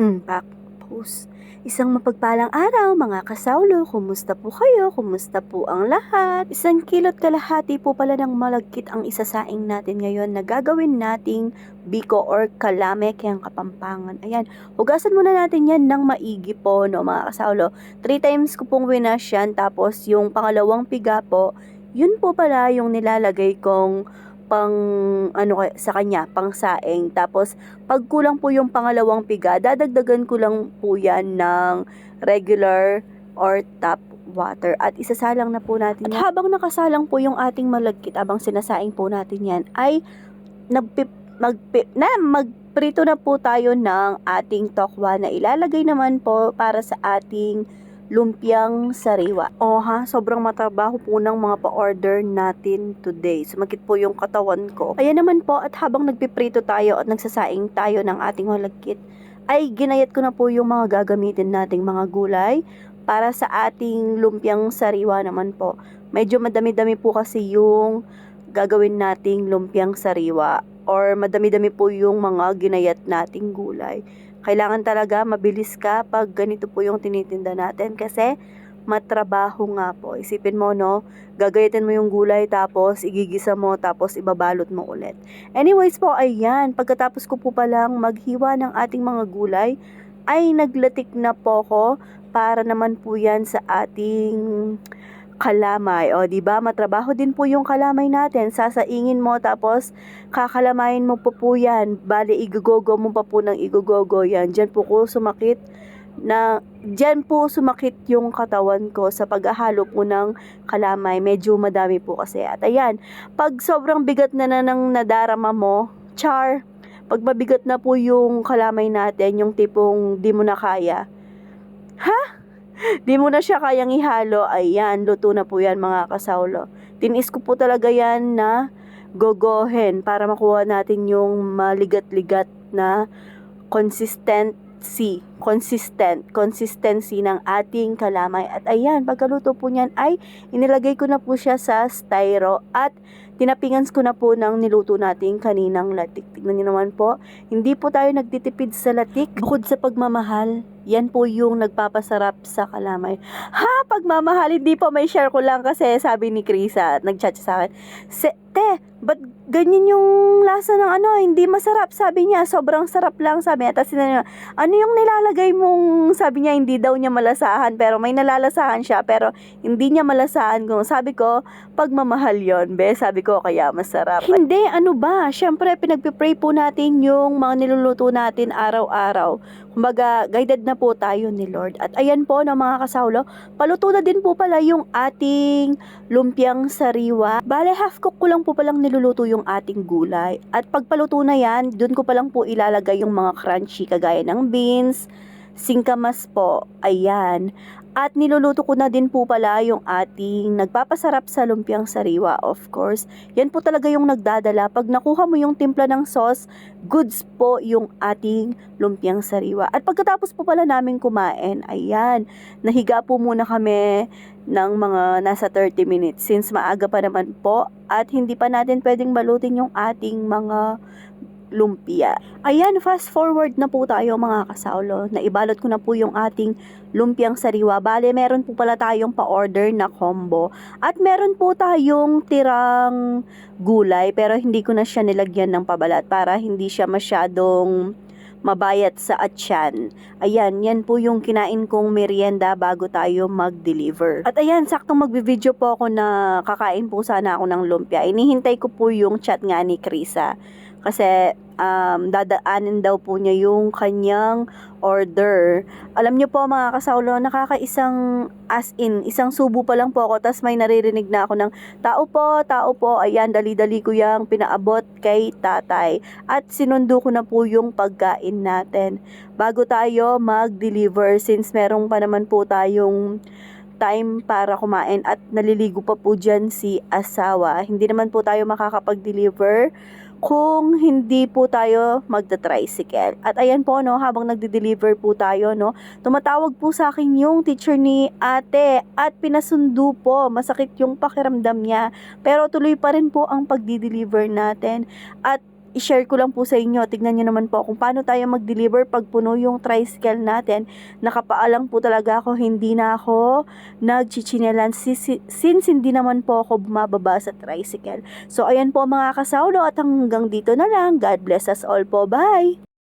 Impact Post. Isang mapagpalang araw mga kasawlo, kumusta po kayo? Kumusta po ang lahat? Isang kilot kalahati po pala ng malagkit ang isasaing natin ngayon na gagawin nating biko or kalame kayang kapampangan. Ayan, hugasan muna natin yan ng maigi po no mga kasawlo. Three times ko pong winas yan tapos yung pangalawang piga po, yun po pala yung nilalagay kong pang ano sa kanya, pang saing. Tapos pag kulang po yung pangalawang piga, dadagdagan ko lang po yan ng regular or tap water at isasalang na po natin yan. At habang nakasalang po yung ating malagkit, abang sinasaing po natin yan, ay nagpip, magpi, na, magprito na po tayo ng ating tokwa na ilalagay naman po para sa ating lumpiang sariwa. O ha, sobrang matrabaho po ng mga pa-order natin today. Sumakit po yung katawan ko. Ayan naman po at habang nagpiprito tayo at nagsasaing tayo ng ating malagkit, ay ginayat ko na po yung mga gagamitin nating mga gulay para sa ating lumpiang sariwa naman po. Medyo madami-dami po kasi yung gagawin nating lumpiang sariwa or madami-dami po yung mga ginayat nating gulay. Kailangan talaga mabilis ka pag ganito po yung tinitinda natin kasi matrabaho nga po. Isipin mo no, gagayatin mo yung gulay tapos igigisa mo tapos ibabalot mo ulit. Anyways po, ayan, pagkatapos ko po palang maghiwa ng ating mga gulay, ay naglatik na po ko para naman po yan sa ating kalamay. O, di ba? Matrabaho din po yung kalamay natin. Sasaingin mo tapos kakalamayin mo po po yan. Bali, igugogo mo pa po ng igugogo yan. Diyan po ko sumakit na diyan po sumakit yung katawan ko sa paghahalo po ng kalamay. Medyo madami po kasi. At ayan, pag sobrang bigat na na ng nadarama mo, char, pag mabigat na po yung kalamay natin, yung tipong di mo na kaya, di mo na siya kayang ihalo, ayan, luto na po yan mga kasawlo. Tinis ko po talaga yan na gogohen para makuha natin yung maligat-ligat na consistency, consistent, consistency ng ating kalamay. At ayan, pagkaluto po niyan ay inilagay ko na po siya sa styro at tinapingan ko na po ng niluto nating kaninang latik. Tignan niyo naman po, hindi po tayo nagtitipid sa latik. Bukod sa pagmamahal, yan po yung nagpapasarap sa kalamay. Ha, pagmamahal, hindi po may share ko lang kasi sabi ni Krisa, nagchat siya sa akin. Se, te, ba't ganyan yung lasa ng ano, hindi masarap, sabi niya, sobrang sarap lang, sabi niya. Tapos niya, ano yung nilalagay mong, sabi niya, hindi daw niya malasahan, pero may nalalasahan siya, pero hindi niya malasahan ko. Sabi ko, pagmamahal yon be, sabi ko, kaya masarap. Hindi, ano ba, syempre, pinagpipray po natin yung mga niluluto natin araw-araw. Kumbaga, guided na po tayo ni Lord. At ayan po na mga kasawlo, paluto na din po pala yung ating lumpiang sariwa. Bale, half cook ko lang po palang niluluto yung ating gulay. At pagpaluto na yan, dun ko palang po ilalagay yung mga crunchy kagaya ng beans, singkamas po. Ayan. At niluluto ko na din po pala yung ating nagpapasarap sa lumpiang sariwa, of course. Yan po talaga yung nagdadala. Pag nakuha mo yung timpla ng sauce, goods po yung ating lumpiang sariwa. At pagkatapos po pala namin kumain, ayan, nahiga po muna kami ng mga nasa 30 minutes since maaga pa naman po at hindi pa natin pwedeng balutin yung ating mga lumpia. Ayan, fast forward na po tayo mga kasaulo. Naibalot ko na po yung ating lumpiang sariwa. Bale, meron po pala tayong pa-order na combo. At meron po tayong tirang gulay pero hindi ko na siya nilagyan ng pabalat para hindi siya masyadong mabayat sa atyan. Ayan, yan po yung kinain kong merienda bago tayo mag-deliver. At ayan, saktong magbi-video po ako na kakain po sana ako ng lumpia. Inihintay ko po yung chat nga ni Krisa. Kasi um, dadaanin daw po niya yung kanyang order. Alam niyo po mga kasaulo, nakakaisang as in, isang subo pa lang po ako, tas may naririnig na ako ng tao po, tao po, ayan, dali-dali ko yung pinaabot kay tatay. At sinundo ko na po yung pagkain natin. Bago tayo mag-deliver, since merong pa naman po tayong time para kumain at naliligo pa po dyan si asawa. Hindi naman po tayo makakapag-deliver kung hindi po tayo magta-tricycle. At ayan po, no, habang nagde-deliver po tayo, no, tumatawag po sa akin yung teacher ni ate at pinasundo po. Masakit yung pakiramdam niya. Pero tuloy pa rin po ang pagdi-deliver natin. At i-share ko lang po sa inyo. Tignan nyo naman po kung paano tayo mag-deliver pag puno yung tricycle natin. Nakapaalang po talaga ako, hindi na ako nagchichinelan si- since hindi naman po ako bumababa sa tricycle. So, ayan po mga kasaulo at hanggang dito na lang. God bless us all po. Bye!